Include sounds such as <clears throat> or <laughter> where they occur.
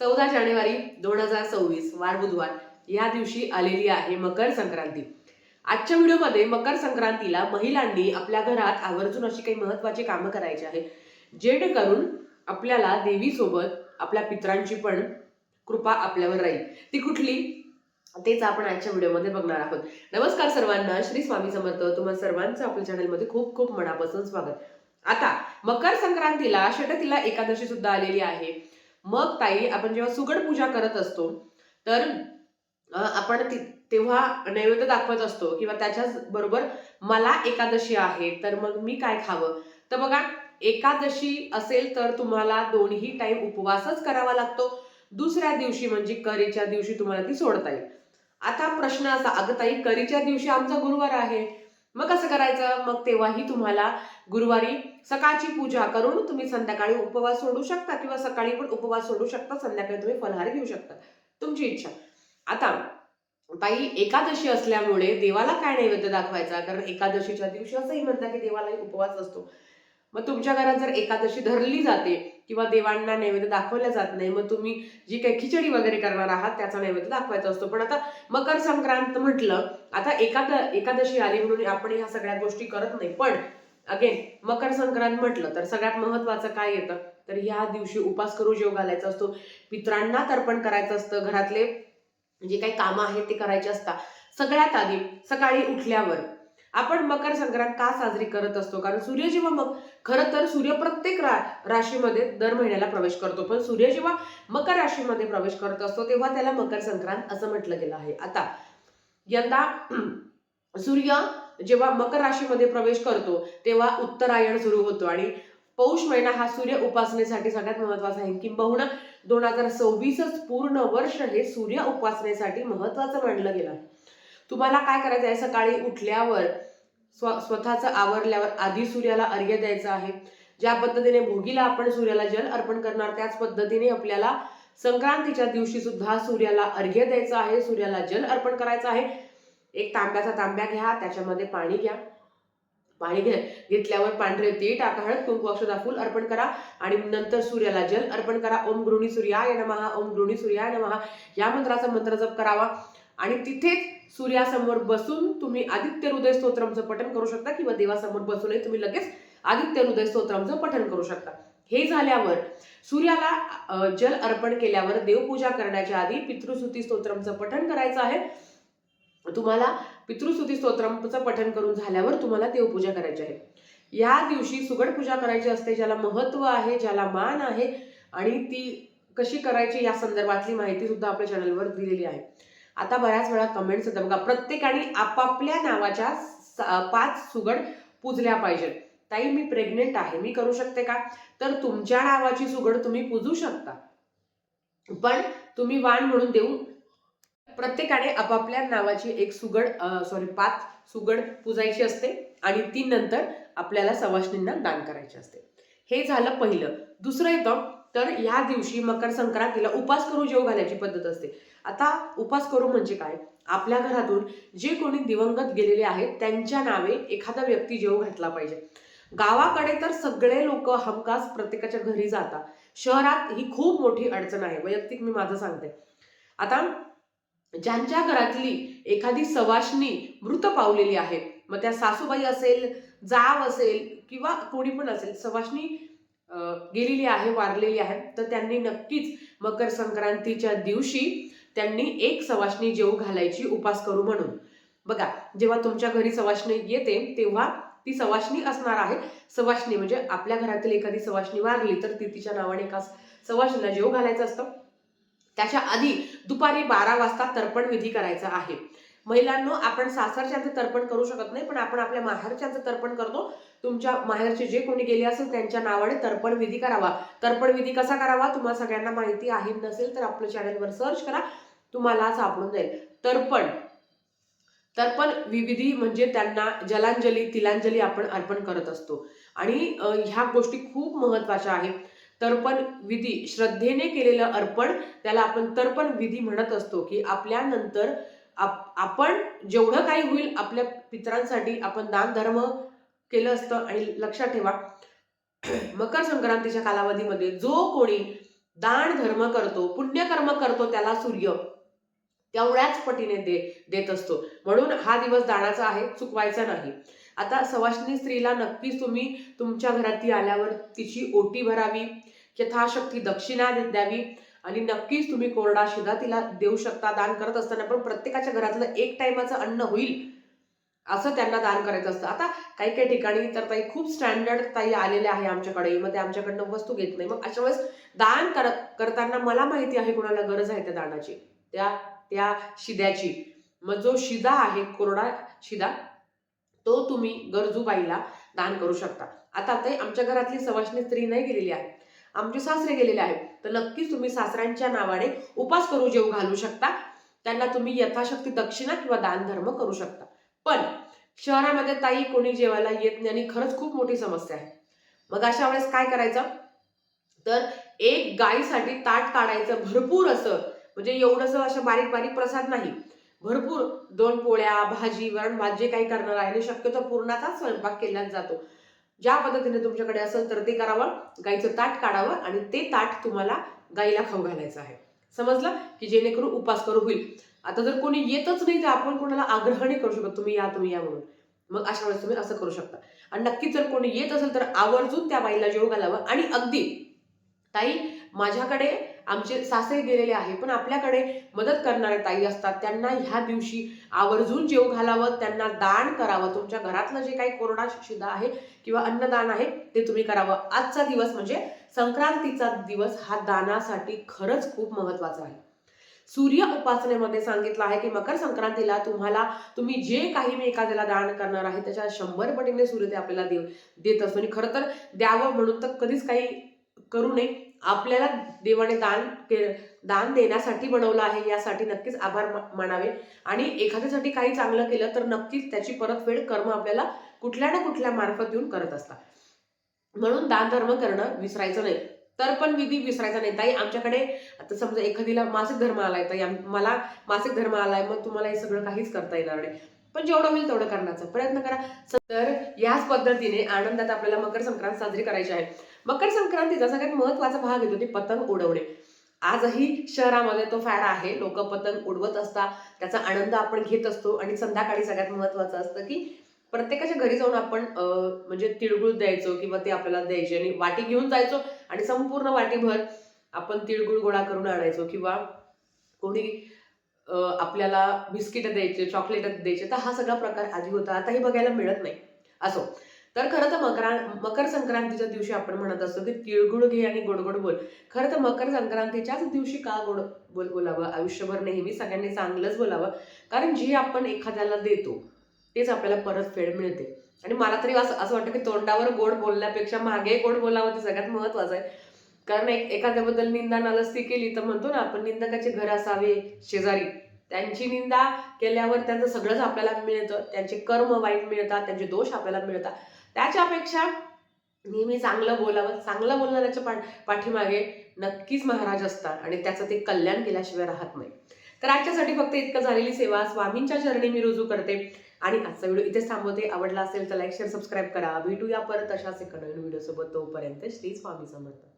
चौदा जानेवारी दोन हजार सव्वीस वार बुधवार. या दिवशी आलेली आहे मकर संक्रांती. आजच्या व्हिडिओमध्ये मकर संक्रांतीला महिलांनी आपल्या घरात आवर्जून अशी काही महत्वाची कामं करायची आहे जेणेकरून आपल्याला देवीसोबत आपल्या पित्रांची पण कृपा आपल्यावर राहील. ती कुठली? तेच आपण आजच्या व्हिडिओमध्ये बघणार आहोत. नमस्कार सर्वांना श्री स्वामी समर्थ. तुम्हाला सर्वांचं आपल्या चॅनलमध्ये खूप खूप मनापासून स्वागत. आता मकर संक्रांतीला षटतीला एकादशी सुद्धा आलेली आहे. मग ताई आपण जेव्हा सुगड पूजा करत असतो तर आपण ती- तेव्हा नैवेद्य दाखवत असतो किंवा त्याच्याच बरोबर मला एकादशी आहे तर मग मी काय खावं? तर बघा एकादशी असेल तर तुम्हाला दोन्ही टाईम उपवासच करावा लागतो. दुसऱ्या दिवशी म्हणजे करीच्या दिवशी तुम्हाला ती सोडता येईल. आता प्रश्न असा अगं ताई करीच्या दिवशी आमचा गुरुवार आहे. मग कसं करायचं? मग तेव्हाही तुम्हाला गुरुवारी सकाळची पूजा करून तुम्ही संध्याकाळी उपवास सोडू शकता किंवा सकाळी पण उपवास सोडू शकता संध्याकाळी तुम्ही फलहार घेऊ शकता. तुमची इच्छा. आता ताई एकादशी असल्यामुळे देवाला काय नैवेद्य दाखवायचा? कारण एकादशीच्या दिवशी असंही म्हणतात की देवालाही उपवास असतो. मग तुमच्या घरात जर एकादशी धरली जाते किंवा देवांना नैवेद्य दाखवल्या जात नाही मग तुम्ही जी काही खिचडी वगैरे करणार आहात त्याचा नैवेद्य दाखवायचा असतो. पण आता मकर संक्रांत म्हटलं आता एकाद एकादशी आली म्हणून आपण ह्या सगळ्या गोष्टी करत नाही. पण अगेन मकर संक्रांत म्हटलं तर सगळ्यात महत्वाचं काय येतं? तर ह्या दिवशी उपास करू जेव घालायचा असतो. पित्रांना तर्पण करायचं असतं. घरातले जे काही कामं आहेत ते करायचे असतात. सगळ्यात आधी सकाळी उठल्यावर आपण मकर संक्रांत का साजरी करत असतो? कारण सूर्य जेव्हा मग खरं तर सूर्य प्रत्येक रा राशीमध्ये दर महिन्याला प्रवेश करतो. पण सूर्य जेव्हा मकर राशीमध्ये प्रवेश करत असतो तेव्हा त्याला मकर संक्रांत असं म्हटलं गेलं आहे. आता यंदा <clears throat> सूर्य जेव्हा मकर राशीमध्ये प्रवेश करतो तेव्हा उत्तरायण सुरू होतो. आणि पौष महिना हा सूर्य उपासनेसाठी सगळ्यात महत्त्वाचा आहे. किंबहुना दोन हजार सव्वीसच पूर्ण वर्ष हे सूर्य उपासनेसाठी महत्वाचं मानलं गेलं आहे. तुम्हाला काय करायचं आहे? सकाळी उठल्यावर स्व स्वतःचं आवरल्यावर आधी सूर्याला अर्घ्य द्यायचं आहे. ज्या पद्धतीने भोगीला आपण सूर्याला जल अर्पण करणार त्याच पद्धतीने आपल्याला संक्रांतीच्या दिवशी सुद्धा सूर्याला अर्घ्य द्यायचं आहे सूर्याला जल अर्पण करायचं आहे. एक तांब्याचा तांब्या घ्या त्याच्यामध्ये पाणी घ्या. पाणी घे घेतल्यावर पांढरे ती टाका हळद कुंकू अक्षदा फुल अर्पण करा. आणि नंतर सूर्याला जल अर्पण करा. ओम गृहिणी सूर्याय नमहा ओम गृहिणी सूर्याय नमहा या मंत्राचा मंत्र जप करावा. आणि तिथेच सूर्यासमोर बसून तुम्ही आदित्य हृदय स्तोत्रमचं पठण करू शकता किंवा देवासमोर बसूनही तुम्ही लगेच आदित्य हृदय स्तोत्रमचं पठण करू शकता. हे झाल्यावर सूर्याला जल अर्पण केल्यावर देवपूजा करण्याच्या आधी पितृसुती स्तोत्रमचं पठण करायचं आहे. तुम्हाला पितृसुती स्तोत्रमचं पठण करून झाल्यावर तुम्हाला देवपूजा करायची आहे. या दिवशी सुगड पूजा करायची असते ज्याला महत्त्व आहे ज्याला मान आहे आणि ती कशी करायची या संदर्भातली माहिती सुद्धा आपल्या चॅनलवर दिलेली आहे. आता बऱ्याच वेळा कमेंट्स येतात. बघा प्रत्येकाने आपापल्या नावाच्या पाच सुगड पूजल्या पाहिजेत. ताई मी प्रेग्नेंट आहे. मी करू शकते का? तर तुमच्या नावाची सुगड तुम्ही पूजू शकता. पण तुम्ही वाण म्हणून देऊ. प्रत्येकाने आपापल्या नावाची एक सुगड सॉरी पाच सुगड पूजायची असते आणि ती नंतर आपल्याला सवाशणींना दान करायची असते. हे झालं पहिलं. दुसरं येतं तर या दिवशी मकर संक्रांतीला उपास करून जेव घालायची पद्धत असते. आता उपास करू म्हणजे काय? आपल्या घरातून जे कोणी दिवंगत गेलेले आहेत त्यांच्या नावे एखादा व्यक्ती जेव घातला पाहिजे. गावाकडे तर सगळे लोक हमखास प्रत्येकाच्या घरी जातात. शहरात ही खूप मोठी अडचण आहे. वैयक्तिक मी माझं सांगते. आता ज्यांच्या घरातली एखादी सवाशनी मृत पावलेली आहे मग त्या सासूबाई असेल जाव असेल किंवा कोणी पण असेल सवाशनी गेलेली आहे वारलेली आहे तर त्यांनी नक्कीच मकर संक्रांतीच्या दिवशी त्यांनी एक सवाशणी जेव घालायची उपास करू म्हणून. बघा जेव्हा तुमच्या घरी सवाशणी येते तेव्हा ती सवाशणी असणार आहे. सवाशणी म्हणजे आपल्या घरातील एखादी सवाशणी वारली तर ती तिच्या नावाने एका सवाशणीला जेव घालायचं असतं. त्याच्या आधी दुपारी बारा वाजता तर्पण विधी करायचा आहे. महिलांनो आपण सासरच्यांचं तर्पण करू शकत नाही पण आपण आपल्या माहेरच्यांचं तर्पण करतो. तुमच्या माहेरचे जे कोणी गेले असेल त्यांच्या नावाने तर्पण विधी करावा. तर्पण विधी कसा करावा तुम्हाला सगळ्यांना माहिती आहे नसेल तर आपलं चॅनलवर सर्च करा. तुम्हाला सापडून जाईल. तर्पण. तर्पण विविधी म्हणजे त्यांना जलांजली तिलांजली आपण अर्पण करत असतो. आणि ह्या गोष्टी खूप महत्त्वाच्या आहेत. तर्पण विधी श्रद्धेने केलेलं अर्पण त्याला आपण तर्पण विधी म्हणत असतो की आपल्यानंतर आप- आपण जेवढं काही होईल आपल्या पितरांसाठी आपण दान धर्म केलं असतं. आणि लक्षात ठेवा मकर संक्रांतीच्या कालावधीमध्ये जो कोणी दान धर्म करतो पुण्यकर्म करतो त्याला सूर्य. तेवढ्याच पटीने दे देत असतो. म्हणून हा दिवस दानाचा आहे चुकवायचा नाही. आता सवाष्णी स्त्रीला नक्कीच तुम्ही तुमच्या घरात ती आल्यावर तिची ओटी भरावी यथाशक्ती दक्षिणा द्यावी आणि नक्कीच तुम्ही कोरडा शिधा तिला देऊ शकता दान करत असताना. पण प्रत्येकाच्या घरातलं एक टाईमाचं अन्न होईल असं त्यांना दान करायचं असतं. आता काही काही ठिकाणी तर ताई खूप स्टँडर्ड ताई आलेल्या आहे आमच्याकडे. मग ते आमच्याकडनं वस्तू घेत नाही. मग अशा वेळेस दान कर करताना मला माहिती आहे कोणाला गरज आहे त्या दानाची. त्या त्या शिद्याची. मग जो शिदा आहे कोरडा शिदा तो तुम्ही गरजू बाईला दान करू शकता. आता ते आमच्या घरातली सवाष्णी स्त्री नाही गेलेली आहे. आमचे सासरे गेलेले आहेत. तर नक्कीच तुम्ही सासऱ्यांच्या नावाने उपास करू जेव घालू शकता. त्यांना तुम्ही यथाशक्ती दक्षिणा किंवा दान धर्म करू शकता. पण शहरामध्ये ताई कोणी जेवायला येत नाही आणि खरंच खूप मोठी समस्या आहे. मग अशा वेळेस काय करायचं? तर एक गायीसाठी ताट काढायचं भरपूर असं. म्हणजे एवढंसं असं बारीक बारीक प्रसाद नाही. भरपूर दोन पोळ्या भाजी वरण भात जे काही करणार आहे आणि शक्यतो पूर्णाचाच स्वयंपाक केला जातो. ज्या पद्धतीने तुमच्याकडे असेल तर ते करावं गाईचं ताट काढावं आणि ते ताट तुम्हाला गाईला खाऊ घालायचं आहे. समजलं? की जेणेकरून उपास करू होईल. आता जर कोणी येतच नाही तर आपण कोणाला आग्रह नाही करू शकत तुम्ही या तुम्ही या म्हणून. मग अशा वेळेस तुम्ही असं करू शकता. आणि नक्कीच जर कोणी येत असेल तर आवर्जून त्या बाईला जेव घालावं. आणि अगदी ताई माझ्याकडे आमचे सासरे गेलेले आहे पण आपल्याकडे मदत करणारे ताई असतात त्यांना ह्या दिवशी आवर्जून जेव घालावं त्यांना दान करावं. तुमच्या घरातलं जे काही कोरडा शिदा आहे किंवा अन्नदान आहे ते तुम्ही करावं. आजचा दिवस म्हणजे संक्रांतीचा दिवस हा दानासाठी खरंच खूप महत्त्वाचा आहे. सूर्य उपासनेमध्ये सांगितलं आहे की मकर संक्रांतीला तुम्हाला तुम्ही जे काही मी एखाद्याला दान करणार आहे त्याच्या शंभर पटीने सूर्य ते आपल्याला देव देत असतो. आणि खरं तर द्यावं म्हणून तर कधीच काही करू नये. आपल्याला देवाने दान के दान देण्यासाठी बनवलं आहे यासाठी नक्कीच आभार मानावे. आणि एखाद्यासाठी काही चांगलं केलं तर नक्कीच त्याची परतफेड कर्म आपल्याला कुठल्या ना कुठल्या मार्फत येऊन करत असतात. म्हणून दान धर्म करणं विसरायचं नाही. तर पण विधी विसरायचा नाही. ताई आमच्याकडे आता समजा एखादीला मासिक धर्म आलाय ताई मला मासिक धर्म आलाय मग तुम्हाला हे सगळं काहीच करता येणार नाही. पण जेवढं होईल तेवढं करण्याचा प्रयत्न करा. तर याच पद्धतीने आनंदात आपल्याला मकर संक्रांत साजरी करायची आहे. मकर संक्रांतीचा सगळ्यात महत्त्वाचा भाग येतो ते पतंग उडवणे. आजही शहरामध्ये तो फॅड आहे. लोक पतंग उडवत असतात. त्याचा आनंद आपण घेत असतो. आणि संध्याकाळी सगळ्यात महत्वाचं असतं की प्रत्येकाच्या घरी जाऊन आपण म्हणजे तिळगुळ द्यायचो किंवा ते आपल्याला द्यायचे आणि वाटी घेऊन जायचो आणि संपूर्ण वाटीभर आपण तिळगुळ गोळा करून आणायचो किंवा कोणी आपल्याला बिस्किट द्यायचे चॉकलेट द्यायचे. तर हा सगळा प्रकार आधी होता. आताही बघायला मिळत नाही. असो. तर खरं तर मकरा मकर संक्रांतीच्या दिवशी आपण म्हणत असतो की तिळगुळ घे आणि गोडगोड बोल. खरं तर मकर संक्रांतीच्याच दिवशी का गोड बोल बोलावं? आयुष्यभर नेहमी सगळ्यांनी चांगलंच बोलावं. कारण जे आपण एखाद्याला देतो तेच आपल्याला परत फेड मिळते. आणि मला तरी असं असं वाटतं की तोंडावर गोड बोलण्यापेक्षा मागे गोड बोलावं ते सगळ्यात महत्वाचं आहे. कारण एक एखाद्याबद्दल निंदा नालस्ती केली तर म्हणतो ना आपण निंदकाचे घर असावे शेजारी. त्यांची निंदा केल्यावर त्यांचं सगळंच आपल्याला मिळतं. त्यांचे कर्म वाईट मिळतात त्यांचे दोष आपल्याला मिळतात. त्याच्यापेक्षा नेहमी चांगलं बोलावं चांगलं बोलणाऱ्याच्या पा पाठीमागे नक्कीच महाराज असतात आणि त्याचं ते कल्याण केल्याशिवाय राहत नाही. तर आजच्यासाठी फक्त इतकं झालेली सेवा स्वामींच्या चरणी मी रुजू करते आणि आजचा व्हिडिओ इथेच थांबवते. आवडला असेल तर लाईक शेअर सबस्क्राईब करा. भेटूया परत अशाच एका नवीन व्हिडिओसोबत. तोपर्यंत श्री स्वामी समर्थ.